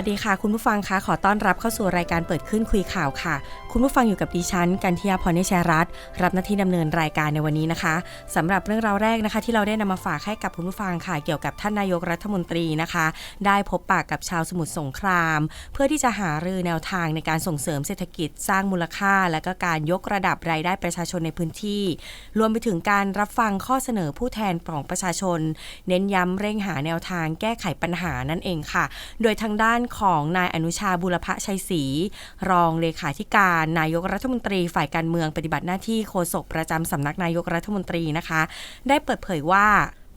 วัสดีค่ะ คุณผู้ฟังคะขอต้อนรับเข้าสู่รายการเปิดขึ้นคุยข่าวค่ะ คุณผู้ฟังอยู่กับดิฉันกันทิยาพรเนชรัตน์รับหน้าที่ดำเนินรายการในวันนี้นะคะสำหรับเรื่องราวแรกนะคะ ที่เราได้นำมาฝากให้กับคุณผู้ฟังค่ะ เกี่ยวกับท่านนายกรัฐมนตรีนะคะ ได้พบปากกับชาวสมุทรสงคราม เพื่อที่จะหารือแนวทางในการส่งเสริมเศรษฐกิจสร้างมูลค่า และก็การยกระดับรายได้ประชาชนในพื้นที่ รวมไปถึงการรับฟังข้อเสนอผู้แทนของประชาชน เน้นย้ำเร่งหาแนวทางแก้ไขปัญหานั่นเองค่ะ โดยทางด้านของนายอนุชาบุรพชัยศรีรองเลขาธิการนายกรัฐมนตรีฝ่ายการเมืองปฏิบัติหน้าที่โฆษกประจำสำนักนายกรัฐมนตรีนะคะ ได้เปิดเผยว่า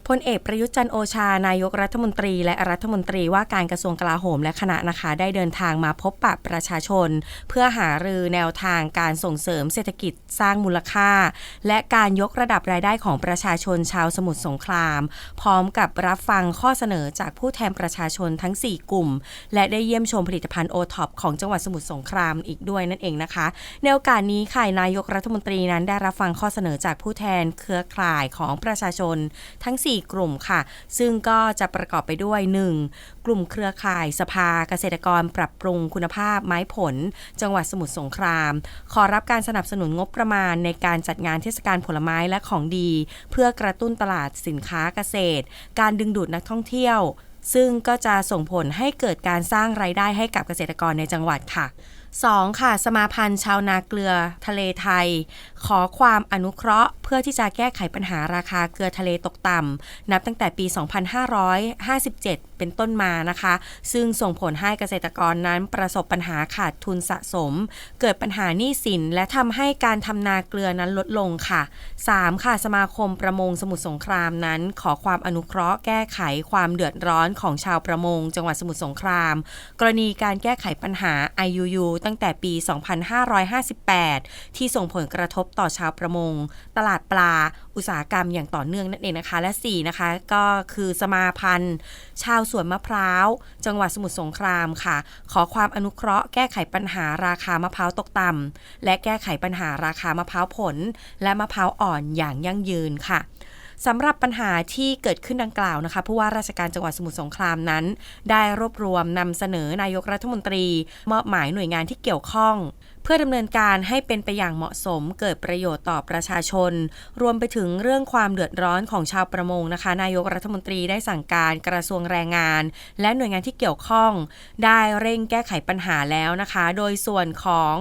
พลเอกประยุทธ์จันโอชา นายกรัฐมนตรี และรัฐมนตรีว่าการกระทรวงกลาโหมและคณะนะคะ ได้เดินทางมาพบปะประชาชน เพื่อหารือแนวทางการส่งเสริมเศรษฐกิจสร้างมูลค่า และการยกระดับรายได้ของประชาชนชาวสมุทรสงคราม พร้อมกับรับฟังข้อเสนอจากผู้แทนประชาชนทั้ง 4 กลุ่ม และได้เยี่ยมชมผลิตภัณฑ์โอท็อปของจังหวัดสมุทรสงครามอีกด้วยนั่นเองนะคะ ในโอกาสนี้ค่ะนายกรัฐมนตรีนั้นได้รับฟังข้อเสนอจากผู้แทนเครือข่ายของประชาชนทั้ง4กลุ่มค่ะ ซึ่งก็จะประกอบไปด้วย 1. กลุ่มเครือข่ายสภาเกษตรกรปรับปรุงคุณภาพไม้ผล จังหวัดสมุทรสงคราม ขอรับการสนับสนุนงบประมาณในการจัดงานเทศกาลผลไม้และของดี เพื่อกระตุ้นตลาดสินค้าเกษตร การดึงดูดนักท่องเที่ยว ซึ่งก็จะส่งผลให้เกิดการสร้างไรายได้ให้กับเกษตรกรในจังหวัดค่ะ 2. ค่ะ สมาพันธ์ชาวนาเกลือทะเลไทย ขอความอนุเคราะห์ เพื่อที่จะแก้ไขปัญหาราคาเกลือทะเลตกต่ำนับตั้งแต่ปี 2557 เป็นต้นมานะคะ ซึ่งส่งผลให้เกษตรกรนั้นประสบปัญหาขาดทุนสะสม เกิดปัญหาหนี้สิน และทำให้การทำนาเกลือนั้นลดลงค่ะ 3. ค่ะสมาคมประมงสมุทรสงครามนั้น ขอความอนุเคราะห์แก้ไขความเดือดร้อนของชาวประมง จังหวัดสมุทรสงคราม กรณีการแก้ไขปัญหา IUU ตั้งแต่ปี 2558 ที่ส่งผลกระทบต่อชาวประมง ตลาดปลาอุตสาหกรรมอย่างต่อเนื่องนั่นเองนะคะ และ 4 นะคะ ก็คือสมาพันธ์ ชาวสวนมะพร้าว จังหวัดสมุทรสงครามค่ะ ขอความอนุเคราะห์แก้ไขปัญหาราคามะพร้าวตกต่ำและแก้ไขปัญหาราคามะพร้าวผล และมะพร้าวอ่อนอย่างยั่งยืนค่ะสำหรับปัญหาที่เกิดขึ้นดังกล่าวนะคะผู้ว่าราชการจังหวัดสมุทรสงครามนั้น ได้รวบรวมนำเสนอนายกรัฐมนตรี มอบหมายหน่วยงานที่เกี่ยวข้อง เพื่อดำเนินการให้เป็นไปอย่างเหมาะสมเกิดประโยชน์ต่อประชาชน รวมไปถึงเรื่องความเดือดร้อนของชาวประมงนะคะ นายกรัฐมนตรีได้สั่งการกระทรวงแรงงาน และหน่วยงานที่เกี่ยวข้อง ได้เร่งแก้ไขปัญหาแล้วนะคะ โดยส่วนของ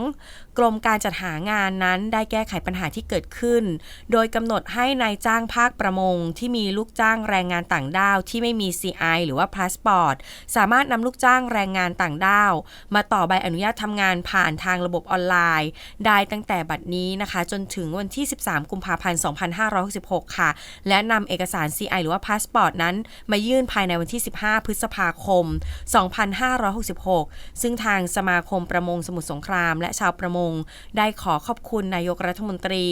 กรมการจัดหางานนั้นได้แก้ไขปัญหาที่เกิดขึ้น โดยกำหนดให้นายจ้างภาคประมง ที่มีลูกจ้างแรงงานต่างด้าวที่ไม่มี CI หรือว่าพาสปอร์ตสามารถนำลูกจ้างแรงงานต่างด้าว มาต่อใบอนุญาตทำงานผ่านทางระบบออนไลน์ ได้ตั้งแต่บัดนี้นะคะ จนถึงวันที่ 13 กุมภาพันธ์ 2566 ค่ะ และนำเอกสาร CI หรือว่าพาสปอร์ตนั้น มายื่นภายในวันที่ 15 พฤษภาคม 2566 ซึ่งทางสมาคมประมงสมุทรสงคราม และชาวประมงได้ขอขอบคุณนายกรัฐมนตรี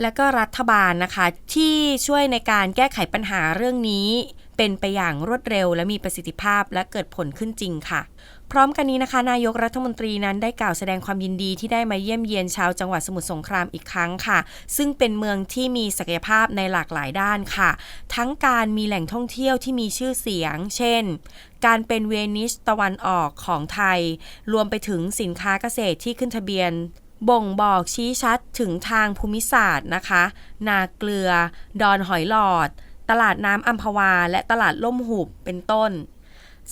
และก็รัฐบาลนะคะ ที่ช่วยในการแก้ไขปัญหาเรื่องนี้ เป็นไปอย่างรวดเร็ว และมีประสิทธิภาพและเกิดผลขึ้นจริงค่ะ พร้อมกันนี้นะคะ นายกรัฐมนตรีนั้นได้กล่าวแสดงความยินดีที่ได้มาเยี่ยมเยียนชาวจังหวัดสมุทรสงครามอีกครั้งค่ะ ซึ่งเป็นเมืองที่มีศักยภาพในหลากหลายด้านค่ะ ทั้งการมีแหล่งท่องเที่ยวที่มีชื่อเสียง เช่น การเป็นเวนิสตะวันออกของไทย รวมไปถึงสินค้าเกษตรที่ขึ้นทะเบียนบ่งบอกชี้ชัดถึงทางภูมิศาสตร์นะคะ นาเกลือ ดอนหอยหลอด ตลาดน้ำอัมพวา และตลาดล่มหุบเป็นต้น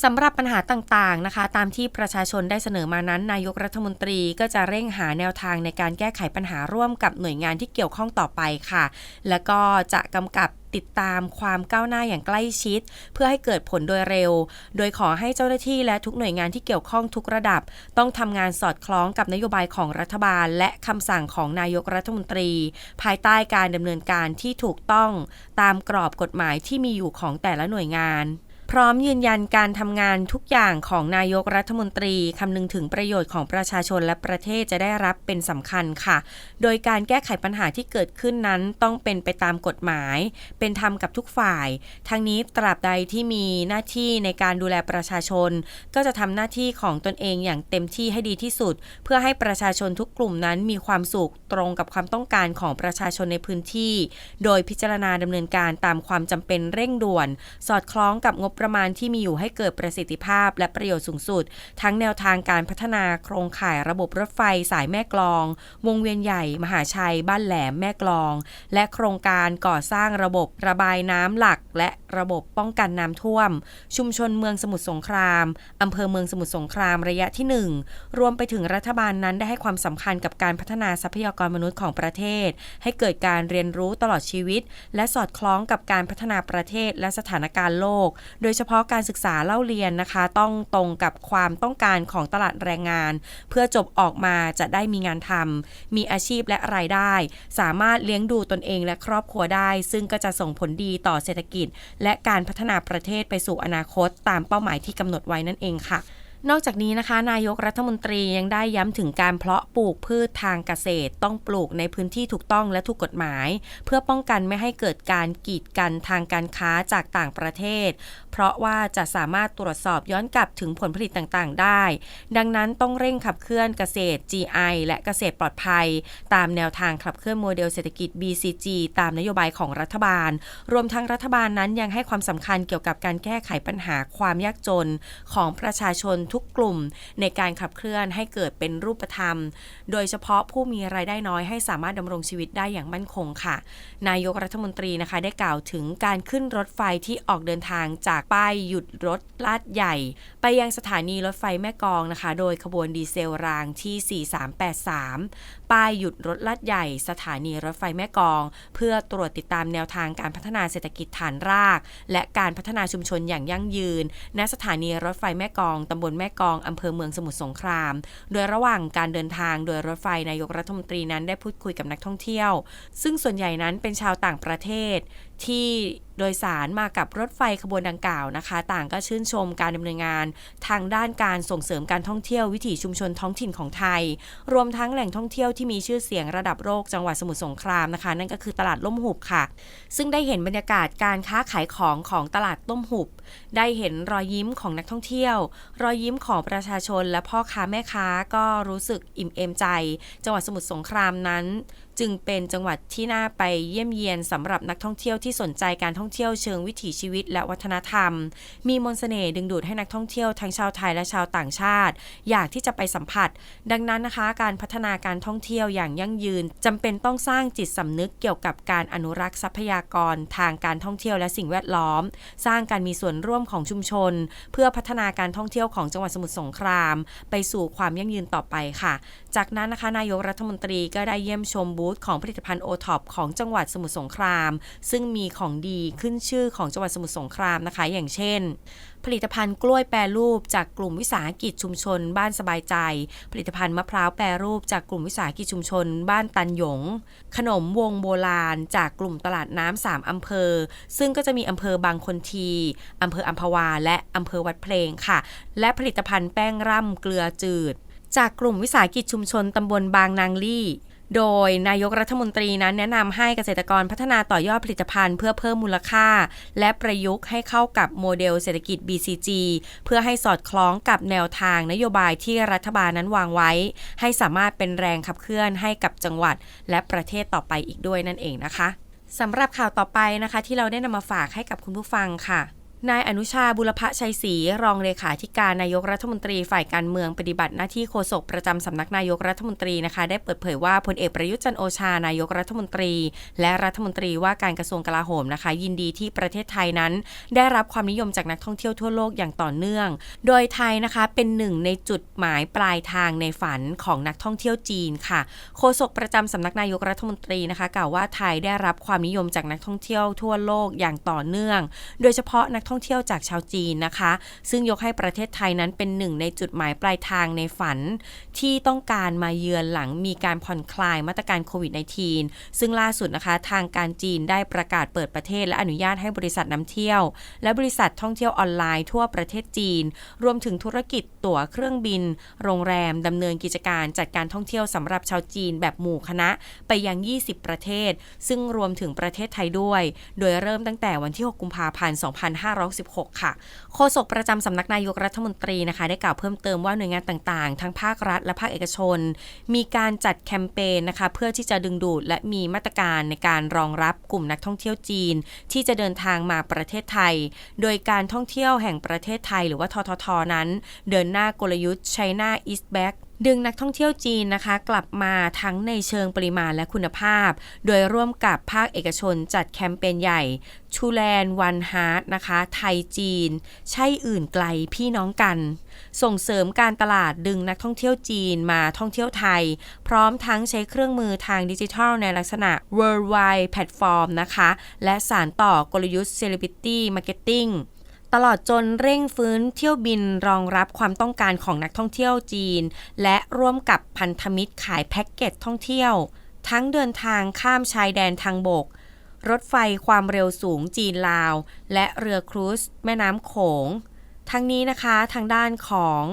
สำหรับปัญหาต่างๆนะคะ ตามที่ประชาชนได้เสนอมานั้น นายกรัฐมนตรีก็จะเร่งหาแนวทางในการแก้ไขปัญหาร่วมกับหน่วยงานที่เกี่ยวข้องต่อไปค่ะ และก็จะกำกับ ติดตามความก้าวหน้าอย่างใกล้ชิด เพื่อให้เกิดผลโดยเร็ว โดยขอให้เจ้าหน้าที่และทุกหน่วยงานที่เกี่ยวข้องทุกระดับ ต้องทำงานสอดคล้องกับนโยบายของรัฐบาล และคำสั่งของนายกรัฐมนตรี ภายใต้การดำเนินการที่ถูกต้อง ตามกรอบกฎหมายที่มีอยู่ของแต่ละหน่วยงาน พร้อมยืนยันการทำงานทุกอย่างของนายกรัฐมนตรีคำนึงถึงประโยชน์ของประชาชนและประเทศจะได้รับเป็นสำคัญค่ะ โดยการแก้ไขปัญหาที่เกิดขึ้นนั้นต้องเป็นไปตามกฎหมาย เป็นธรรมกับทุกฝ่าย ทั้งนี้ตราบใดที่มีหน้าที่ในการดูแลประชาชน ก็จะทำหน้าที่ของตนเองอย่างเต็มที่ให้ดีที่สุด เพื่อให้ประชาชนทุกกลุ่มนั้นมีความสุขตรงกับความต้องการของประชาชนในพื้นที่ โดยพิจารณาดำเนินการตามความจำเป็นเร่งด่วน สอดคล้องกับงบประมาณที่มีอยู่ให้เกิดประสิทธิภาพและประโยชน์สูงสุด ทั้งแนวทางการพัฒนาโครงข่ายระบบรถไฟสายแม่กลอง วงเวียนใหญ่ มหาชัย บ้านแหลมแม่กลอง และโครงการก่อสร้างระบบระบายน้ำหลัก และระบบป้องกันน้ำท่วม ชุมชนเมืองสมุทรสงครามอำเภอเมืองสมุทรสงครามระยะที่ 1 รวมไปถึงรัฐบาลนั้นได้ให้ความสำคัญกับการพัฒนาทรัพยากรมนุษย์ของประเทศ ให้เกิดการเรียนรู้ตลอดชีวิต และสอดคล้องกับการพัฒนาประเทศและสถานการณ์โลกโดยเฉพาะการศึกษาเล่าเรียนนะคะ ต้องตรงกับความต้องการของตลาดแรงงาน เพื่อจบออกมาจะได้มีงานทำมีอาชีพและรายได้ สามารถเลี้ยงดูตนเองและครอบครัวได้ ซึ่งก็จะส่งผลดีต่อเศรษฐกิจ และการพัฒนาประเทศไปสู่อนาคต ตามเป้าหมายที่กำหนดไว้นั่นเองค่ะ นอกจากนี้นะคะ นายกรัฐมนตรียังได้ย้ำถึงการเพาะปลูกพืชทางเกษตร ต้องปลูกในพื้นที่ถูกต้องและถูกกฎหมาย เพื่อป้องกันไม่ให้เกิดการกีดกันทางการค้าจากต่างประเทศ เพราะว่าจะสามารถตรวจสอบย้อนกลับถึงผลผลิตต่างๆ ได้ ดังนั้นต้องเร่งขับเคลื่อนเกษตร GI และเกษตรปลอดภัย ตามแนวทางขับเคลื่อนโมเดลเศรษฐกิจ BCG ตามนโยบายของรัฐบาล รวมทั้งรัฐบาลนั้นยังให้ความสำคัญเกี่ยวกับการแก้ไขปัญหาความยากจนของประชาชนทุกกลุ่ม ในการขับเคลื่อนให้เกิดเป็นรูปธรรม โดยเฉพาะผู้มีรายได้น้อยให้สามารถดำรงชีวิตได้อย่างมั่นคงค่ะ นายกรัฐมนตรีนะคะได้กล่าวถึงการขึ้นรถไฟที่ออกเดินทางจากป้ายหยุดรถลาดใหญ่ ไปยังสถานีรถไฟแม่กองนะคะ โดยขบวนดีเซลรางที่ 4383 ป้ายหยุดรถลาดใหญ่ สถานีรถไฟแม่กอง เพื่อตรวจติดตามแนวทางการพัฒนาเศรษฐกิจฐานราก และการพัฒนาชุมชนอย่างยั่งยืน ณสถานีรถไฟแม่กองตำบลแม่กองอำเภอเมืองสมุทรสงคราม โดยระหว่างการเดินทางโดยรถไฟนายกรัฐมนตรีนั้นได้พูดคุยกับนักท่องเที่ยว ซึ่งส่วนใหญ่นั้นเป็นชาวต่างประเทศที่โดยสารมากับรถไฟขบวนดังกล่าวนะคะ ต่างก็ชื่นชมการดำเนินงาน ทางด้านการส่งเสริมการท่องเที่ยววิถีชุมชนท้องถิ่นของไทย รวมทั้งแหล่งท่องเที่ยวที่มีชื่อเสียงระดับโลกจังหวัดสมุทรสงครามนะคะ นั่นก็คือตลาดล่มหุบค่ะ ซึ่งได้เห็นบรรยากาศการค้าขายของของตลาดต้มหุบ ได้เห็นรอยยิ้มของนักท่องเที่ยว รอยยิ้มของประชาชนและพ่อค้าแม่ค้าก็รู้สึกอิ่มเอมใจ จังหวัดสมุทรสงครามนั้นจึงเป็นจังหวัดที่น่าไปเยี่ยมเยียนสำหรับนักท่องเที่ยวที่สนใจการท่องเที่ยวเชิงวิถีชีวิตและวัฒนธรรม มีมนต์เสน่ห์ดึงดูดให้นักท่องเที่ยวทั้งชาวไทยและชาวต่างชาติ อยากที่จะไปสัมผัส ดังนั้นนะคะ การพัฒนาการท่องเที่ยวอย่างยั่งยืนจำเป็นต้องสร้างจิตสำนึกเกี่ยวกับการอนุรักษ์ทรัพยากร ทางการท่องเที่ยวและสิ่งแวดล้อม สร้างการมีส่วนร่วมของชุมชน เพื่อพัฒนาการท่องเที่ยวของจังหวัดสมุทรสงคราม ไปสู่ความยั่งยืนต่อไปค่ะ จากนั้นนะคะนายกรัฐมนตรีก็ได้เยี่ยมชมบูธของผลิตภัณฑ์โอท็อปของจังหวัดสมุทรสงคราม ซึ่งมีของดีขึ้นชื่อของจังหวัดสมุทรสงครามนะคะ อย่างเช่น ผลิตภัณฑ์กล้วยแปรรูป จากกลุ่มวิสาหกิจชุมชน บ้านสบายใจ ผลิตภัณฑ์มะพร้าวแปรรูป จากกลุ่มวิสาหกิจชุมชน บ้านตันหยง ขนมวงโบราณ จากกลุ่มตลาดน้ำสามอำเภอ ซึ่งก็จะมีอำเภอบางคนทีอำเภออัมพวาและอำเภอวัดเพลงค่ะ และผลิตภัณฑ์แป้งร่ำเกลือจืด จากกลุ่มวิสาหกิจชุมชนตำบลบางนางลี่ โดยนายกรัฐมนตรีนั้นแนะนำให้เกษตรกรพัฒนาต่อยอดผลิตภัณฑ์เพื่อเพิ่มมูลค่า และประยุกต์ให้เข้ากับโมเดลเศรษฐกิจ BCG เพื่อให้สอดคล้องกับแนวทางนโยบายที่รัฐบาลนั้นวางไว้ ให้สามารถเป็นแรงขับเคลื่อนให้กับจังหวัด และประเทศต่อไปอีกด้วยนั่นเองนะคะสำหรับข่าวต่อไปนะคะ ที่เราได้นำมาฝากให้กับคุณผู้ฟังค่ะ นายอนุชาบุรพชัยศรีรองเลขาธิการนายกรัฐมนตรีฝ่ายการเมืองปฏิบัติหน้าที่โฆษกประจำสำนักนายกรัฐมนตรีนะคะ ได้เปิดเผยว่าพลเอกประยุทธ์จันโอชานายกรัฐมนตรี และรัฐมนตรีว่าการกระทรวงกลาโหมนะคะ ยินดีที่ประเทศไทยนั้น ได้รับความนิยมจากนักท่องเที่ยวทั่วโลกอย่างต่อเนื่อง โดยไทยนะคะเป็นหนึ่งในจุดหมายปลายทางในฝันของนักท่องเที่ยวจีนค่ะ โฆษกประจำสำนักนายกรัฐมนตรีนะคะกล่าวว่าไทยได้รับความนิยมจากนักท่องเที่ยวทั่วโลกอย่างต่อเนื่อง โดยเฉพาะนักท่องเที่ยวจากชาวจีนนะคะ ซึ่งยกให้ประเทศไทยนั้นเป็นหนึ่งในจุดหมายปลายทางในฝัน ที่ต้องการมาเยือนหลังมีการผ่อนคลายมาตรการโควิด -19 ซึ่งล่าสุดนะคะ ทางการจีนได้ประกาศเปิดประเทศ และอนุญาตให้บริษัทนำเที่ยว และบริษัทท่องเที่ยวออนไลน์ทั่วประเทศจีน รวมถึงธุรกิจตั๋วเครื่องบิน โรงแรมดำเนินกิจการจัดการท่องเที่ยวสำหรับชาวจีนแบบหมู่คณะไปยัง 20 ประเทศ ซึ่งรวมถึงประเทศไทยด้วย โดยเริ่มตั้งแต่วันที่ 6 กุมภาพันธ์ 2 5 2566 ค่ะ โฆษกประจำสำนักนายกรัฐมนตรีนะคะ ได้กล่าวเพิ่มเติมว่าหน่วยงานต่างๆ ทั้งภาครัฐและภาคเอกชน มีการจัดแคมเปญนะคะ เพื่อที่จะดึงดูดและมีมาตรการในการรองรับกลุ่มนักท่องเที่ยวจีน ที่จะเดินทางมาประเทศไทย โดยการท่องเที่ยวแห่งประเทศไทย หรือว่าทททนั้น เดินหน้ากลยุทธ์ China East Back ดึงนักท่องเที่ยวจีนนะคะ กลับมาทั้งในเชิงปริมาณและคุณภาพ โดยร่วมกับภาคเอกชนจัดแคมเปญใหญ่ชูแลนวันฮาร์ดนะคะ ไทยจีน ใช่อื่นไกลพี่น้องกัน ส่งเสริมการตลาดดึงนักท่องเที่ยวจีนมาท่องเที่ยวไทย พร้อมทั้งใช้เครื่องมือทางดิจิทัลในลักษณะ worldwide platform นะคะ และสารต่อกลยุทธ์ celebrity marketing ตลอดจนเร่งฟื้นเที่ยวบินรองรับความต้องการของนักท่องเที่ยวจีน และร่วมกับพันธมิตรขายแพ็กเกจท่องเที่ยว ทั้งเดินทางข้ามชายแดนทางบก รถไฟความเร็วสูงจีนลาว และเรือครูซแม่น้ำโขง ทั้งนี้นะคะทางด้านของ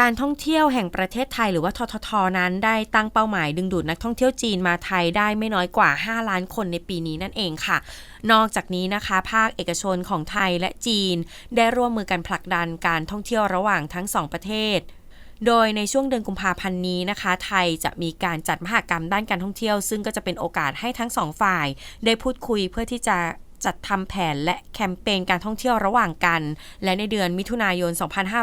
การท่องเที่ยวแห่งประเทศไทยหรือว่าทททนั้นได้ตั้งเป้าหมายดึงดูดนักท่องเที่ยวจีนมาไทยได้ไม่น้อยกว่า 5 ล้านคนในปีนี้นั่นเองค่ะ นอกจากนี้นะคะ ภาคเอกชนของไทยและจีน ได้ร่วมมือกันผลักดันการท่องเที่ยวระหว่างทั้งสองประเทศโดยในช่วงเดือนกุมภาพันธ์นี้นะคะ ไทยจะมีการจัดมหกรรมด้านการท่องเที่ยว ซึ่งก็จะเป็นโอกาสให้ทั้งสองฝ่าย ได้พูดคุยเพื่อที่จะ จัดทำแผนและแคมเปญการท่องเที่ยวระหว่างกัน และในเดือนมิถุนายน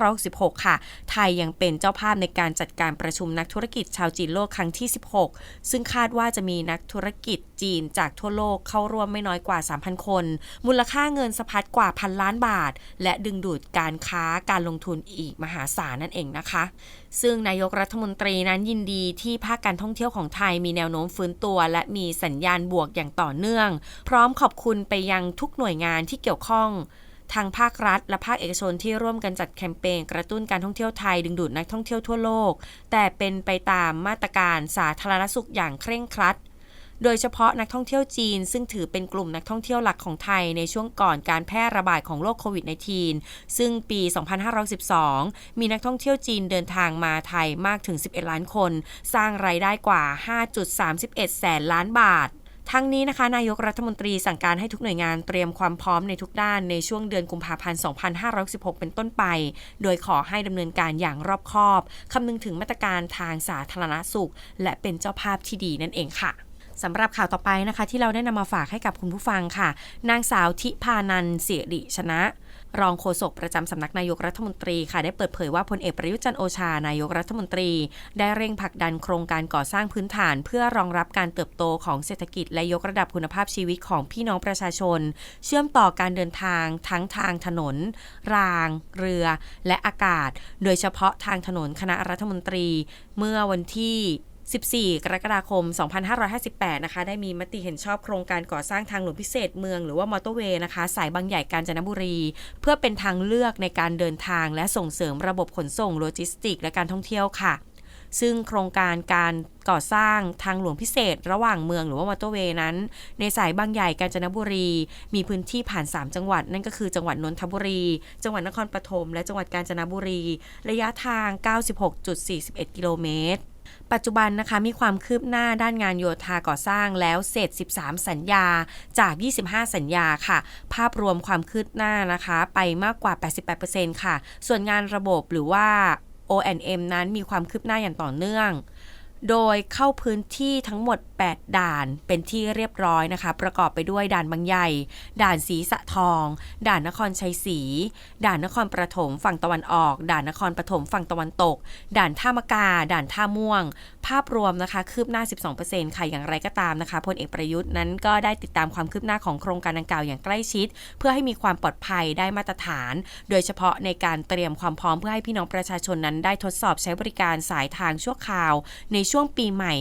2566 ค่ะ ไทยยังเป็นเจ้าภาพในการจัดการประชุมนักธุรกิจชาวจีนโลกครั้งที่ 16 ซึ่งคาดว่าจะมีนักธุรกิจจีนจากทั่วโลกเข้าร่วมไม่น้อยกว่า 3,000 คน มูลค่าเงินสะพัดกว่าพันล้านบาท และดึงดูดการค้าการลงทุนอีกมหาศาลนั่นเองนะคะ ซึ่งนายกรัฐมนตรีนั้นยินดีที่ภาคการท่องเที่ยวของไทยมีแนวโน้มฟื้นตัว และมีสัญญาณบวกอย่างต่อเนื่อง พร้อมขอบคุณไปยังทุกหน่วยงานที่เกี่ยวข้องทางภาครัฐ และภาคเอกชนที่ร่วมกันจัดแคมเปญกระตุ้นการท่องเที่ยวไทยดึงดูดนักท่องเที่ยวทั่วโลก แต่เป็นไปตามมาตรการสาธารณสุขอย่างเคร่งครัด โดยเฉพาะนักท่องเที่ยวจีน ซึ่งถือเป็นกลุ่มนักท่องเที่ยวหลักของไทยในช่วงก่อนการแพร่ระบาดของโรคโควิด -19 ซึ่งปี 2512 มีนักท่องเที่ยวจีนเดินทางมาไทยมากถึง 11 ล้านคน สร้างรายได้กว่า 5.31 แสนล้านบาททั้งนี้นะคะนายกรัฐมนตรีสั่งการให้ทุกหน่วยงานเตรียมความพร้อมในทุกด้านในช่วงเดือนกุมภาพันธ์ 2516 เป็นต้นไป โดยขอให้ดำเนินการอย่างรอบคอบ คำนึงถึงมาตรการทางสาธารณสุข และเป็นเจ้าภาพที่ดีนั่นเองค่ะ สำหรับข่าวต่อไปนะคะ ที่เราได้นำมาฝากให้กับคุณผู้ฟังค่ะ นางสาวทิพานันสิริชนะรองโฆษกประจำสำนักนายกรัฐมนตรีค่ะ ได้เปิดเผยว่าพลเอกประยุจันโอชานายกรัฐมนตรี ได้เร่งผลักดันโครงการก่อสร้างพื้นฐาน เพื่อรองรับการเติบโตของเศรษฐกิจและยกระดับคุณภาพชีวิตของพี่น้องประชาชน เชื่อมต่อการเดินทางทั้งทางถนน ราง เรือ และอากาศ โดยเฉพาะทางถนนคณะรัฐมนตรี เมื่อวันที่ 14 กรกฎาคม 2558 นะคะ ได้มีมติเห็นชอบโครงการก่อสร้างทางหลวงพิเศษเมืองหรือว่ามอเตอร์เวย์นะคะ สายบางใหญ่กาญจนบุรี เพื่อเป็นทางเลือกในการเดินทางและส่งเสริมระบบขนส่งโลจิสติก และการท่องเที่ยวค่ะซึ่งโครงการการก่อสร้างทางหลวงพิเศษ ระหว่างเมืองหรือว่ามอเตอร์เวย์นั้น ในสายบางใหญ่กาญจนบุรี มีพื้นที่ผ่าน 3 จังหวัด นั่นก็คือจังหวัดนนทบุรี จังหวัดนครปฐมและจังหวัดกาญจนบุรี ระยะทาง 96.41 กิโลเมตร ปัจจุบันนะคะมีความคืบหน้าด้านงานโยธาก่อสร้างแล้วเสร็จ 13 สัญญาจาก 25 สัญญาค่ะ ภาพรวมความคืบหน้านะคะไปมากกว่า 88%ค่ะ ส่วนงานระบบหรือว่า O&M นั้นมีความคืบหน้าอย่างต่อเนื่อง โดยเข้าพื้นที่ทั้งหมด 8 ด่านเป็นที่เรียบร้อยนะคะ ประกอบไปด้วยด่านบางใหญ่ ด่านสีสะทอง ด่านนครชัยศรี ด่านนครปฐมฝั่งตะวันออก ด่านนครปฐมฝั่งตะวันตก ด่านท่ามะกา ด่านท่าม่วงภาพรวมนะคะคืบหน้า 12%ค่ะอย่างไรก็ตามนะคะพลเอกประยุทธ์นั้นก็ได้ติดตามความคืบหน้าของโครงการดังกล่าวอย่างใกล้ชิด เพื่อให้มีความปลอดภัยได้มาตรฐาน โดยเฉพาะในการเตรียมความพร้อมเพื่อให้พี่น้องประชาชนนั้นได้ทดสอบใช้บริการสายทางชั่วคราว ในช่วงปีใหม่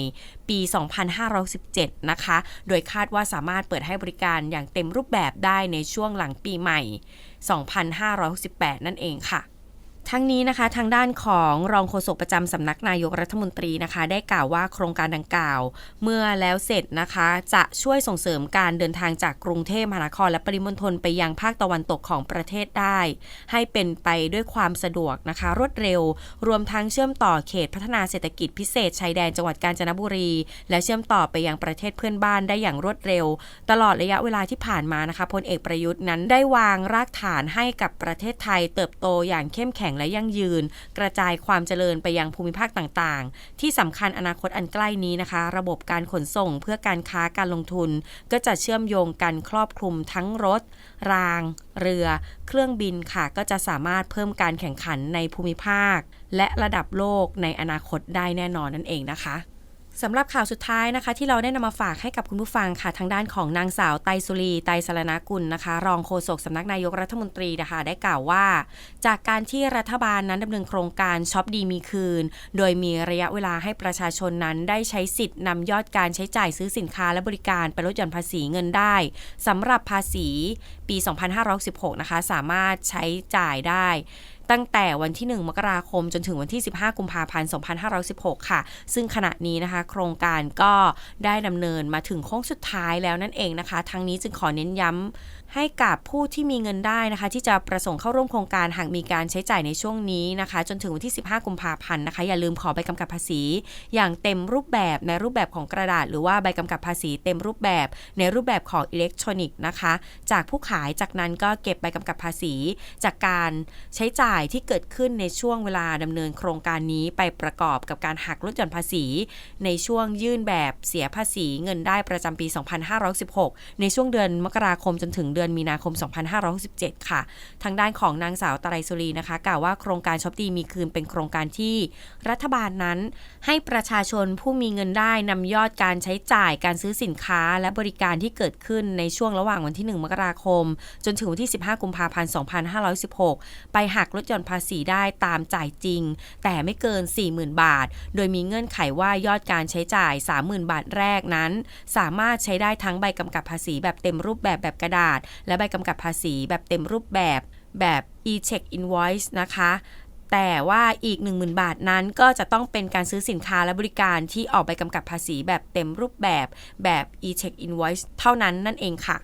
ปี 2517 นะคะ โดยคาดว่าสามารถเปิดให้บริการอย่างเต็มรูปแบบได้ในช่วงหลังปีใหม่ 2568 นั่นเองค่ะ ทั้งนี้นะคะทางด้านของรองโฆษกประจำสำนักนายกรัฐมนตรีนะคะ ได้กล่าวว่าโครงการดังกล่าว เมื่อแล้วเสร็จนะคะ จะช่วยส่งเสริมการเดินทางจากกรุงเทพมหานครและปริมณฑลไปยังภาคตะวันตกของประเทศได้ ให้เป็นไปด้วยความสะดวกนะคะ รวดเร็ว รวมทั้งเชื่อมต่อเขตพัฒนาเศรษฐกิจพิเศษชายแดนจังหวัดกาญจนบุรี และเชื่อมต่อไปยังประเทศเพื่อนบ้านได้อย่างรวดเร็ว ตลอดระยะเวลาที่ผ่านมานะคะพลเอกประยุทธ์นั้นได้วางรากฐานให้กับประเทศไทยเติบโตอย่างเข้มแข็งและยั่งยืน กระจายความเจริญไปยังภูมิภาคต่างๆ ที่สำคัญอนาคตอันใกล้นี้นะคะ ระบบการขนส่งเพื่อการค้าการลงทุน ก็จะเชื่อมโยงกันครอบคลุมทั้งรถ ราง เรือ เครื่องบินค่ะ ก็จะสามารถเพิ่มการแข่งขันในภูมิภาค และระดับโลกในอนาคตได้แน่นอนนั่นเองนะคะ สำหรับข่าวสุดท้ายนะคะ ที่เราได้นำมาฝากให้กับคุณผู้ฟังค่ะ ทางด้านของนางสาวไตสุรีไตรสรณกุลนะคะ รองโฆษกสำนักนายกรัฐมนตรีนะคะ ได้กล่าวว่า จากการที่รัฐบาลนั้นดำเนินโครงการช็อปดีมีคืน โดยมีระยะเวลาให้ประชาชนนั้นได้ใช้สิทธิ์นำยอดการใช้จ่ายซื้อสินค้าและบริการไปลดหย่อนภาษีเงินได้สำหรับภาษีปี 2516นะคะสามารถใช้จ่ายได้ ตั้งแต่วันที่ 1 มกราคมจนถึงวันที่ 15 กุมภาพันธ์ 2516 ค่ะ ซึ่งขณะนี้นะคะ โครงการก็ได้ดำเนินมาถึงโค้งสุดท้ายแล้วนั่นเองนะคะ ทั้งนี้จึงขอเน้นย้ำ ให้กับผู้ที่มีเงินได้นะคะ ที่จะประสงค์เข้าร่วมโครงการหากมีการใช้จ่ายในช่วงนี้นะคะ จนถึงวันที่ 15 กุมภาพันธ์นะคะ อย่าลืมขอใบกำกับภาษี อย่างเต็มรูปแบบในรูปแบบของกระดาษ หรือว่าใบกำกับภาษี เต็มรูปแบบในรูปแบบของอิเล็กทรอนิกส์นะคะ จากผู้ขายจากนั้นก็เก็บใบกำกับภาษี จากการใช้จ่ายที่เกิดขึ้นในช่วงเวลาดำเนินโครงการนี้ไปประกอบกับการหักลดหย่อนภาษี ในช่วงยื่นแบบเสียภาษีเงินได้ประจำปี 2516 ในช่วงเดือนมกราคมจนถึงเดือนือนมีนาคม 2567 ค่ะ ทางด้านของนางสาวตรัยสุรีนะคะ กล่าวว่าโครงการช็อปดีมีคืนเป็นโครงการที่รัฐบาลนั้น ให้ประชาชนผู้มีเงินได้นำยอดการใช้จ่ายการซื้อสินค้าและบริการที่เกิดขึ้นในช่วงระหว่างวันที่ 1 มกราคม จนถึงวันที่ 15 กุมภาพันธ์ 2516 ไปหักลดหย่อนภาษีได้ตามจ่ายจริง แต่ไม่เกิน 40,000 บาท โดยมีเงื่อนไขว่ายอดการใช้จ่าย 30,000 บาทแรกนั้น สามารถใช้ได้ทั้งใบกำกับภาษีแบบเต็มรูปแบบแบบกระดาษและใบกำกับภาษีแบบเต็มรูปแบบแบบ e-check invoice นะคะ แต่ว่าอีก 10,000 บาทนั้นก็จะต้องเป็นการซื้อสินค้าและบริการที่ออกใบกำกับภาษีแบบเต็มรูปแบบแบบ e-check invoice เท่านั้นนั่นเองค่ะ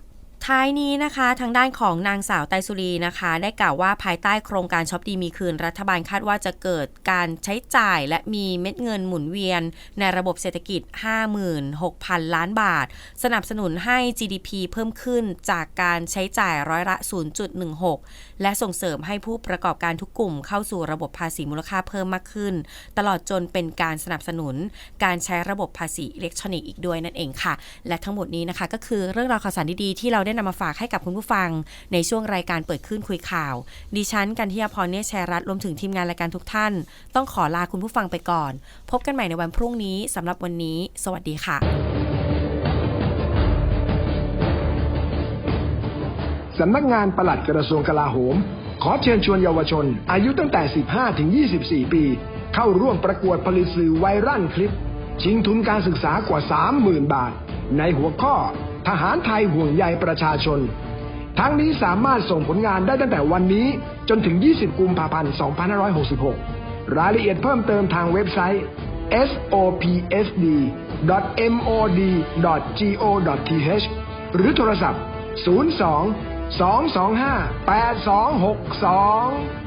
ท้ายนี้นะคะทางด้านของนางสาวไตสุรีนะคะ ได้กล่าวว่าภายใต้โครงการช็อปดีมีคืนรัฐบาลคาดว่าจะเกิดการใช้จ่ายและมีเม็ดเงินหมุนเวียน ในระบบเศรษฐกิจ 56,000 ล้านบาท สนับสนุนให้ GDP เพิ่มขึ้นจากการใช้จ่ายร้อยละ 0.16 และส่งเสริมให้ผู้ประกอบการทุกกลุ่มเข้าสู่ระบบภาษีมูลค่าเพิ่มมากขึ้น ตลอดจนเป็นการสนับสนุนการใช้ระบบภาษีอิเล็กทรอนิกส์อีกด้วยนั่นเองค่ะ และทั้งหมดนี้นะคะก็คือเรื่องราวข่าวสารดีๆที่เราได้นำมาฝากให้กับคุณผู้ฟัง ในช่วงรายการเปิดขึ้นคุยข่าว ดิฉันกันทิยาพรเนชแชร์รัตรวมถึงทีมงานรายการทุกท่าน ต้องขอลาคุณผู้ฟังไปก่อน พบกันใหม่ในวันพรุ่งนี้สำหรับวันนี้ สวัสดีค่ะสำนักงานปลัดกระทรวงกลาโหม ขอเชิญชวนเยาวชน อายุตั้งแต่ 15 ถึง 24 ปี เข้าร่วมประกวดผลิตสื่อไวรัลคลิป ชิงทุนการศึกษากว่า 30,000 บาท ในหัวข้อ ทหารไทยห่วงใยประชาชน ทั้งนี้สามารถส่งผลงานได้ตั้งแต่วันนี้จนถึง 20 กุมภาพันธ์ 2566 รายละเอียดเพิ่มเติมทางเว็บไซต์ sopsd.mod.go.th หรือโทรศัพท์ 02 225 8262